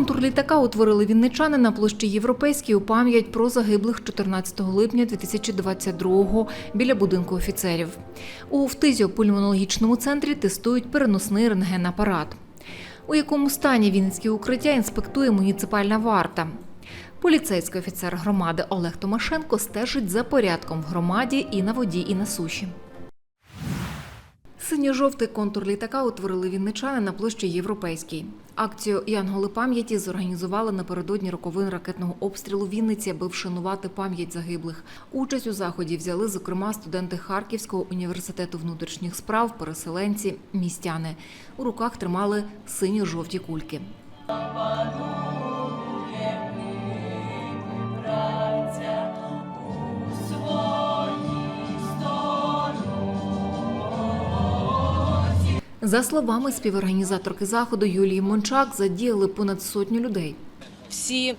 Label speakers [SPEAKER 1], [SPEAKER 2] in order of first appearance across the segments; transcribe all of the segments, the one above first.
[SPEAKER 1] Контур літака утворили вінничани на площі Європейській у пам'ять про загиблих 14 липня 2022-го біля будинку офіцерів. У фтизіопульмонологічному центрі тестують переносний рентген-апарат. У якому стані Вінницькі укриття інспектує муніципальна варта. Поліцейський офіцер громади Олег Томашенко стежить за порядком в громаді і на воді, і на суші. Синьо-жовтий контур літака утворили вінничани на площі Європейській. Акцію Янголи пам'яті зорганізували напередодні роковин ракетного обстрілу Вінниці, аби вшанувати пам'ять загиблих. Участь у заході взяли, зокрема, студенти Харківського університету внутрішніх справ, переселенці, містяни. У руках тримали синьо-жовті кульки. За словами співорганізаторки заходу Юлії Мончак, задіяли понад сотню людей.
[SPEAKER 2] всі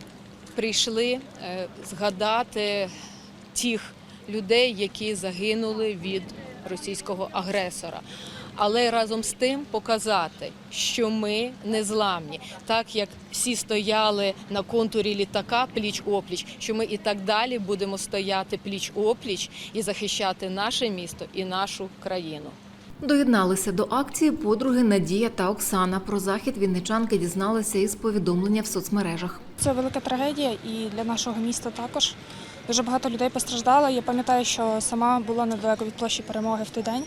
[SPEAKER 2] прийшли е, згадати тих людей, які загинули від російського агресора. Але разом з тим показати, що ми не зламні, так як всі стояли на контурі літака пліч опліч, що ми і так далі будемо стояти пліч опліч і захищати наше місто і нашу країну.
[SPEAKER 1] Доєдналися до акції подруги Надія та Оксана. Про захід вінничанки дізналися із повідомлення в соцмережах.
[SPEAKER 3] Це велика трагедія і для нашого міста також. Дуже багато людей постраждало. Я пам'ятаю, що сама була недалеко від площі перемоги в той день,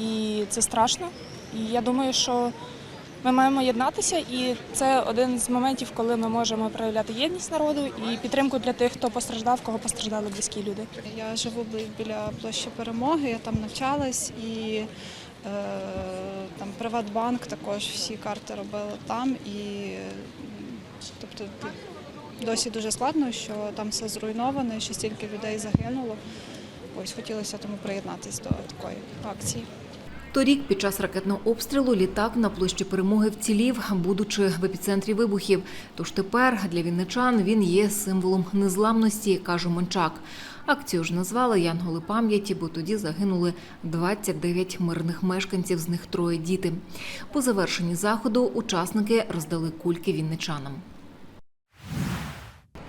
[SPEAKER 3] і це страшно. І я думаю, що ми маємо єднатися, і це один з моментів, коли ми можемо проявляти єдність народу і підтримку для тих, хто постраждав, кого постраждали близькі люди.
[SPEAKER 4] Я живу біля площі перемоги, я там навчалась і е, там Приватбанк також всі карти робила там. І тобто досі дуже складно, що там все зруйноване, що стільки людей загинуло. Ось хотілося тому приєднатися до такої акції.
[SPEAKER 1] Торік під час ракетного обстрілу літак на площі перемоги вцілів, будучи в епіцентрі вибухів. Тож тепер для вінничан він є символом незламності, каже Мончак. Акцію ж назвали Янголи пам'яті, бо тоді загинули 29 мирних мешканців, з них троє діти. По завершенні заходу учасники роздали кульки вінничанам.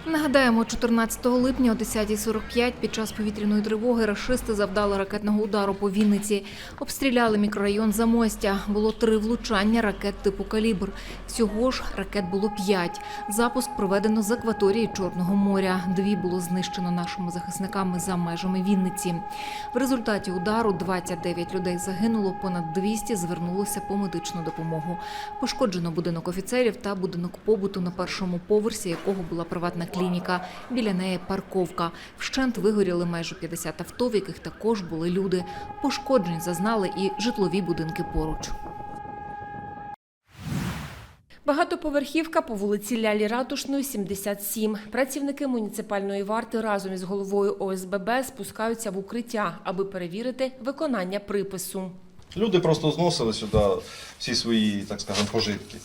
[SPEAKER 1] Нагадаємо, 14 липня о 10.45 під час повітряної тривоги рашисти завдали ракетного удару по Вінниці. Обстріляли мікрорайон Замостя. Було три влучання ракет типу «Калібр». Всього ж ракет було п'ять. Запуск проведено з акваторії Чорного моря. Дві було знищено нашими захисниками за межами Вінниці. В результаті удару 29 людей загинуло, понад 200 звернулося по медичну допомогу. Пошкоджено будинок офіцерів та будинок побуту на першому поверсі, якого була приватна клініка. Біля неї парковка. Вщент вигоріли майже 50 авто, в яких також були люди. Пошкоджень зазнали і житлові будинки поруч.
[SPEAKER 5] Багатоповерхівка по вулиці Лялі Ратушної, 77. Працівники муніципальної варти разом із головою ОСББ спускаються в укриття, аби перевірити виконання припису.
[SPEAKER 6] Люди просто зносили сюди всі свої, так скажемо, пожитки.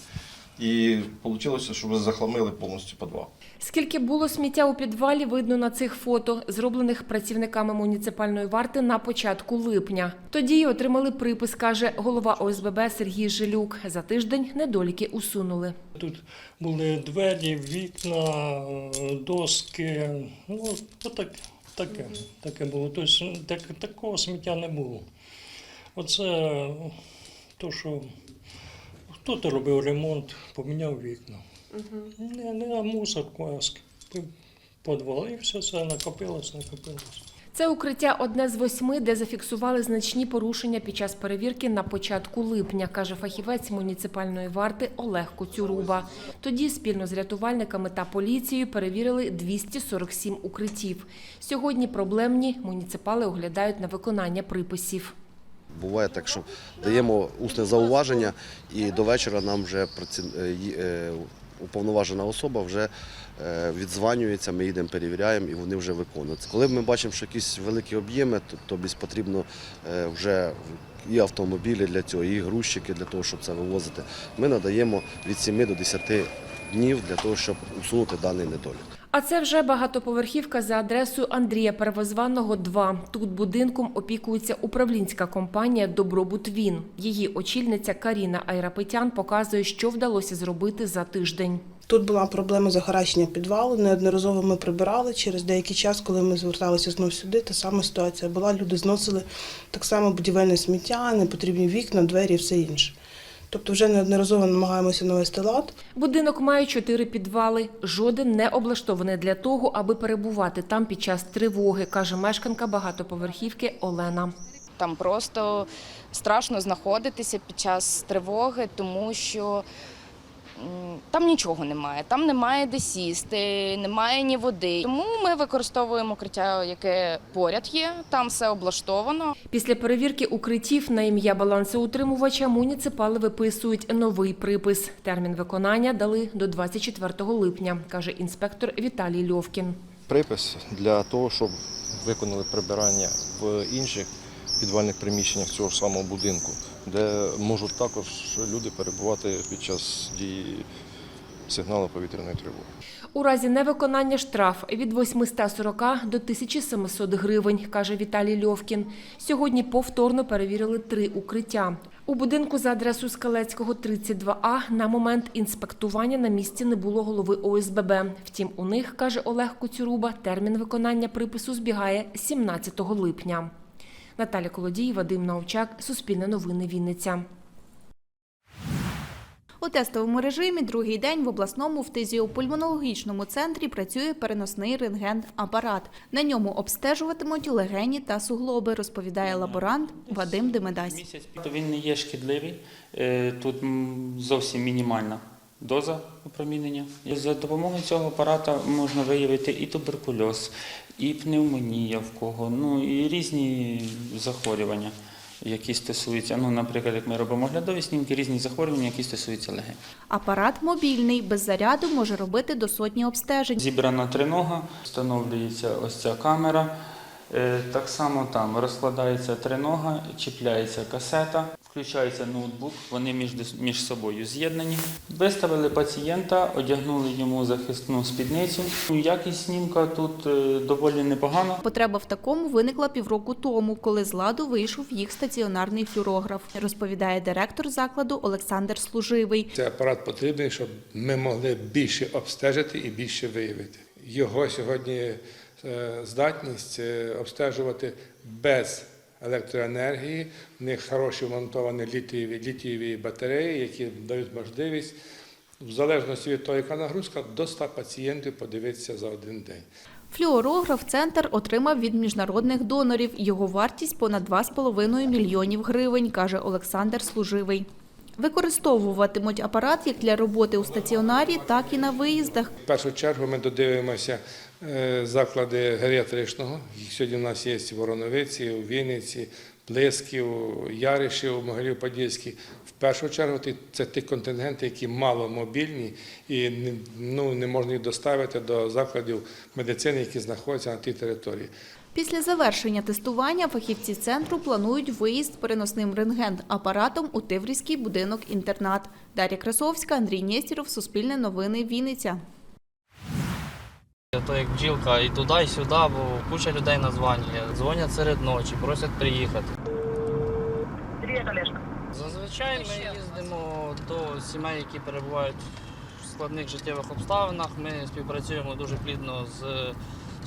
[SPEAKER 6] І вийшло, що ви захламили повністю підвал.
[SPEAKER 5] Скільки було сміття у підвалі, видно на цих фото, зроблених працівниками муніципальної варти на початку липня. Тоді й отримали припис, каже голова ОСББ Сергій Жилюк. За тиждень недоліки усунули.
[SPEAKER 7] Тут були двері, вікна, доски. Ну, так, таке, таке було. Тобто так, такого сміття не було. Оце то, що хто-то робив ремонт, поміняв вікна. Не, не мусорку, а підвал. І все це накопилось, накопилось.
[SPEAKER 5] Це укриття одне з восьми, де зафіксували значні порушення під час перевірки на початку липня, каже фахівець муніципальної варти Олег Коцюруба. Тоді спільно з рятувальниками та поліцією перевірили 247 укриттів. Сьогодні проблемні муніципали оглядають на виконання приписів.
[SPEAKER 8] Буває так, що даємо усне зауваження, і до вечора нам вже е, е, уповноважена особа вже е, відзванюється, ми їдемо, перевіряємо і вони вже виконуються. Коли ми бачимо, що якісь великі об'єми, то потрібно вже і автомобілі для цього, і грузчики для того, щоб це вивозити. Ми надаємо від 7 до 10 днів для того, щоб усунути даний недолік.
[SPEAKER 5] А це вже багатоповерхівка за адресою Андрія Первозваного, 2. Тут будинком опікується управлінська компанія «Добробут Він». Її очільниця Каріна Айрапетян показує, що вдалося зробити за тиждень.
[SPEAKER 9] Тут була проблема захаращення підвалу. Неодноразово ми прибирали. Через деякий час, коли ми зверталися знов сюди, та сама ситуація була. Люди зносили так само будівельне сміття, непотрібні вікна, двері і все інше. Тобто вже неодноразово намагаємося навести лад.
[SPEAKER 5] Будинок має чотири підвали. Жоден не облаштований для того, аби перебувати там під час тривоги, каже мешканка багатоповерхівки Олена.
[SPEAKER 10] Там просто страшно знаходитися під час тривоги, тому що там нічого немає. Там немає де сісти, немає ні води. Тому ми використовуємо укриття, яке поряд є. Там все облаштовано.
[SPEAKER 5] Після перевірки укриттів на ім'я балансоутримувача муніципали виписують новий припис. Термін виконання дали до 24 липня, каже інспектор Віталій Льовкін.
[SPEAKER 6] Припис для того, щоб виконали прибирання в інших підвальних приміщеннях цього ж самого будинку, де можуть також люди перебувати під час дії сигналу повітряної тривоги.
[SPEAKER 5] У разі невиконання штраф від 840 до 1700 гривень, каже Віталій Льовкін. Сьогодні повторно перевірили три укриття. У будинку за адресою Скалецького 32А на момент інспектування на місці не було голови ОСББ. Втім, у них, каже Олег Коцюруба, термін виконання припису збігає 17 липня. Наталя Колодій, Вадим Научак, Суспільне новини Вінниця.
[SPEAKER 11] У тестовому режимі другий день в обласному фтизіопульмонологічному центрі працює переносний рентген-апарат. На ньому обстежуватимуть легені та суглоби, розповідає лаборант Вадим Демедась.
[SPEAKER 12] Місяць він не є шкідливий. Е, Тут зовсім мінімальна доза опромінення. За допомогою цього апарата можна виявити і туберкульоз, і пневмонія в кого, ну і різні захворювання, які стосуються. Ну, наприклад, як ми робимо оглядові снімки, різні захворювання, які стосуються легень.
[SPEAKER 11] Апарат мобільний, без заряду може робити до сотні обстежень.
[SPEAKER 12] Зібрана тринога, встановлюється ось ця камера. Е, Так само там розкладається тринога, чіпляється касета, включається ноутбук, вони між, між собою з'єднані. Виставили пацієнта, одягнули йому захисну спідницю. Якість снімка тут е, доволі непогана.
[SPEAKER 11] Потреба в такому виникла півроку тому, коли з ладу вийшов їх стаціонарний флюорограф, розповідає директор закладу Олександр Служивий.
[SPEAKER 13] Цей апарат потрібний, щоб ми могли більше обстежити і більше виявити. Його сьогодні е, здатність е, обстежувати без електроенергії. В них хороші вмонтовані літієві, літієві батареї, які дають можливість, в залежності від того, яка нагрузка, до 100 пацієнтів подивитися за один день.
[SPEAKER 11] Флюорограф центр отримав від міжнародних донорів. Його вартість понад 2,5 мільйонів гривень, каже Олександр Служивий. Використовуватимуть апарат як для роботи у стаціонарі, так і на виїздах.
[SPEAKER 13] В першу чергу ми додивимося заклади геріатричного. Сьогодні в нас є в Вороновиці, у Вінниці, Блисків, Яришів, Могилів-Подільський. В першу чергу це ті контингенти, які маломобільні і ну, не можна їх доставити до закладів медицини, які знаходяться на тій території.
[SPEAKER 11] Після завершення тестування фахівці центру планують виїзд переносним рентген-апаратом у Тиврівський будинок-інтернат. Дар'я Красовська, Андрій Нєстіров, Суспільне новини, Вінниця.
[SPEAKER 14] То як бджілка і туди, і сюди, бо куча людей названює. Дзвонять серед ночі, просять приїхати. Зазвичай ми їздимо до сімей, які перебувають в складних життєвих обставинах. Ми співпрацюємо дуже плідно з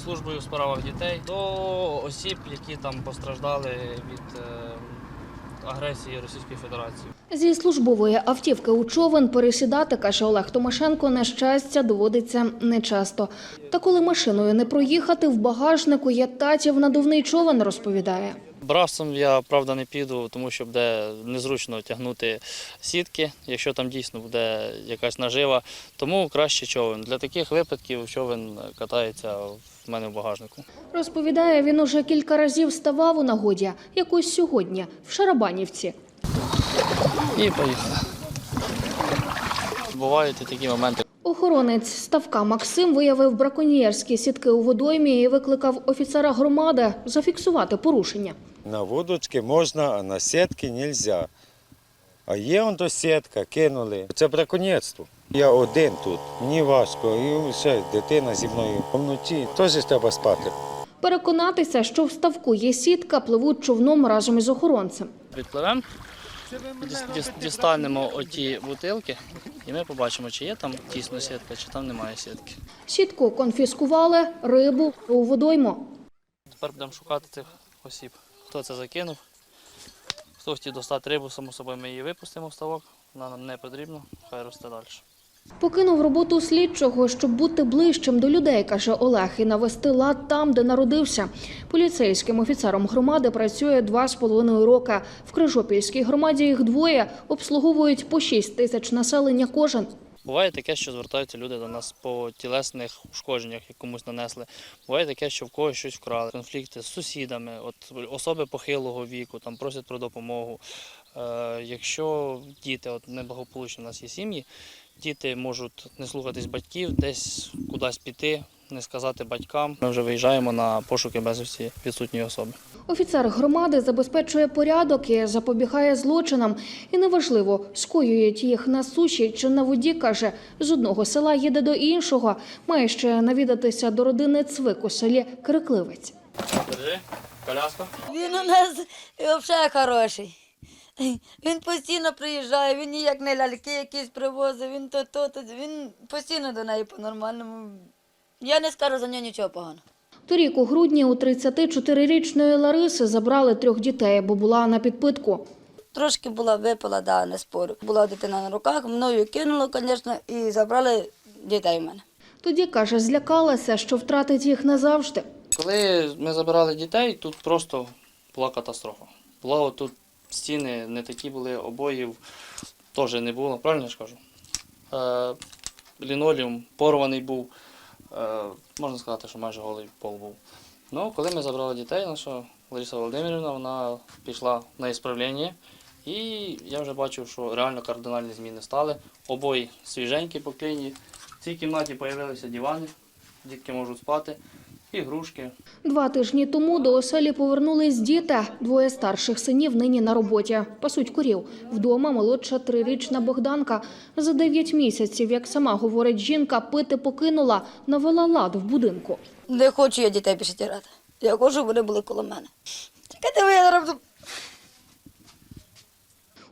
[SPEAKER 14] службою у справах дітей до осіб, які там постраждали від е, агресії Російської Федерації.
[SPEAKER 15] Зі службової автівки у човен пересідати, каже Олег Томашенко, на щастя, доводиться нечасто. Та коли машиною не проїхати, в багажнику є татів надувний човен, розповідає.
[SPEAKER 14] Брасом я правда не піду, тому що буде незручно тягнути сітки, якщо там дійсно буде якась нажива. Тому краще човен. Для таких випадків човен катається в мене в багажнику.
[SPEAKER 15] Розповідає, він уже кілька разів ставав у нагоді, якось сьогодні, в Шарабанівці.
[SPEAKER 14] І поїхали. Бувають і такі моменти.
[SPEAKER 15] Охоронець ставка Максим виявив браконьєрські сітки у водоймі і викликав офіцера громади зафіксувати порушення.
[SPEAKER 16] На вудочки можна, а на сітки нельзя. А є он до сітка, кинули. Це браконьєрство. Я один тут, мені важко, і все, дитина зі мною вночі теж треба спати.
[SPEAKER 15] Переконатися, що в ставку є сітка, пливуть човном разом із охоронцем.
[SPEAKER 14] Відпливемо, дістанемо оті бутилки, і ми побачимо, чи є там тісно сітка, чи там немає сітки.
[SPEAKER 15] Сітку конфіскували, рибу у водойму.
[SPEAKER 14] Тепер будемо шукати цих осіб. Хто це закинув, хто хотів достати рибу, само собою ми її випустимо в ставок, вона нам не потрібна, хай росте далі.
[SPEAKER 15] Покинув роботу слідчого, щоб бути ближчим до людей, каже Олег, і навести лад там, де народився. Поліцейським офіцером громади працює два з половиною роки. В Крижопільській громаді їх двоє обслуговують по 6 тисяч населення кожен.
[SPEAKER 14] Буває таке, що звертаються люди до нас по тілесних ушкодженнях, як комусь нанесли. Буває таке, що в когось щось вкрали, конфлікти з сусідами, от особи похилого віку, там просять про допомогу. Е, якщо діти, от неблагополучні у нас є сім'ї, діти можуть не слухатись батьків, десь кудись піти, не сказати батькам. Ми вже виїжджаємо на пошуки безвісті відсутньої особи.
[SPEAKER 15] Офіцер громади забезпечує порядок і запобігає злочинам. І неважливо, скоюють їх на суші чи на воді, каже, з одного села їде до іншого. Має ще навідатися до родини Цвик у селі Крикливець.
[SPEAKER 14] Держи, коляска.
[SPEAKER 17] Він у нас взагалі хороший. Він постійно приїжджає, він ніяк не ляльки якісь привозить, він то, то, то. Він постійно до неї по-нормальному. Я не скажу за нього нічого поганого.
[SPEAKER 15] Торік у грудні у 34-річної Лариси забрали трьох дітей, бо була на підпитку.
[SPEAKER 17] Трошки була випила, да, не спорю. Була дитина на руках, мною кинуло, звісно, і забрали дітей в мене.
[SPEAKER 15] Тоді, каже, злякалася, що втратить їх назавжди.
[SPEAKER 14] Коли ми забирали дітей, тут просто була катастрофа. Була отут стіни не такі були, обоїв теж не було, правильно я ж кажу? Е, лінолеум порваний був, е, можна сказати, що майже голий пол був. Ну, коли ми забрали дітей, наша Лариса Володимирівна вона пішла на ісправлення, і я вже бачив, що реально кардинальні зміни стали. Обої свіженькі поклеєні. В цій кімнаті з'явилися дивани, дітки можуть спати, ігрушки,
[SPEAKER 15] Два тижні тому до оселі повернулись діти. Двоє старших синів нині на роботі. Пасуть корів. Вдома молодша трирічна Богданка. За дев'ять місяців, як сама говорить жінка, пити покинула, навела лад в будинку.
[SPEAKER 17] Не хочу я дітей більше тірати. Я хочу, щоб вони були коло мене. Тільки ви я зараз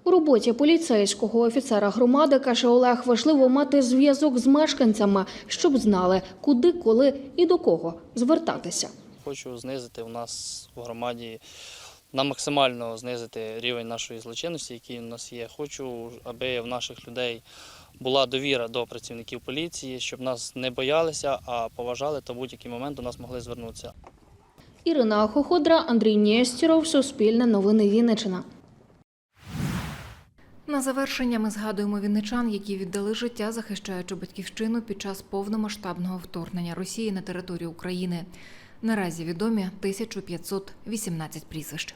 [SPEAKER 15] У роботі поліцейського офіцера громади, каже Олег, важливо мати зв'язок з мешканцями, щоб знали, куди, коли і до кого звертатися.
[SPEAKER 14] Хочу знизити у нас в громаді на максимально знизити рівень нашої злочинності, який у нас є. Хочу, аби в наших людей була довіра до працівників поліції, щоб нас не боялися, а поважали та в будь-який момент до нас могли звернутися.
[SPEAKER 15] Ірина Охоходра, Андрій Нєстєров, Суспільне новини Вінниччина.
[SPEAKER 1] На завершення ми згадуємо вінничан, які віддали життя, захищаючи батьківщину під час повномасштабного вторгнення Росії на територію України. Наразі відомі 1518 прізвищ.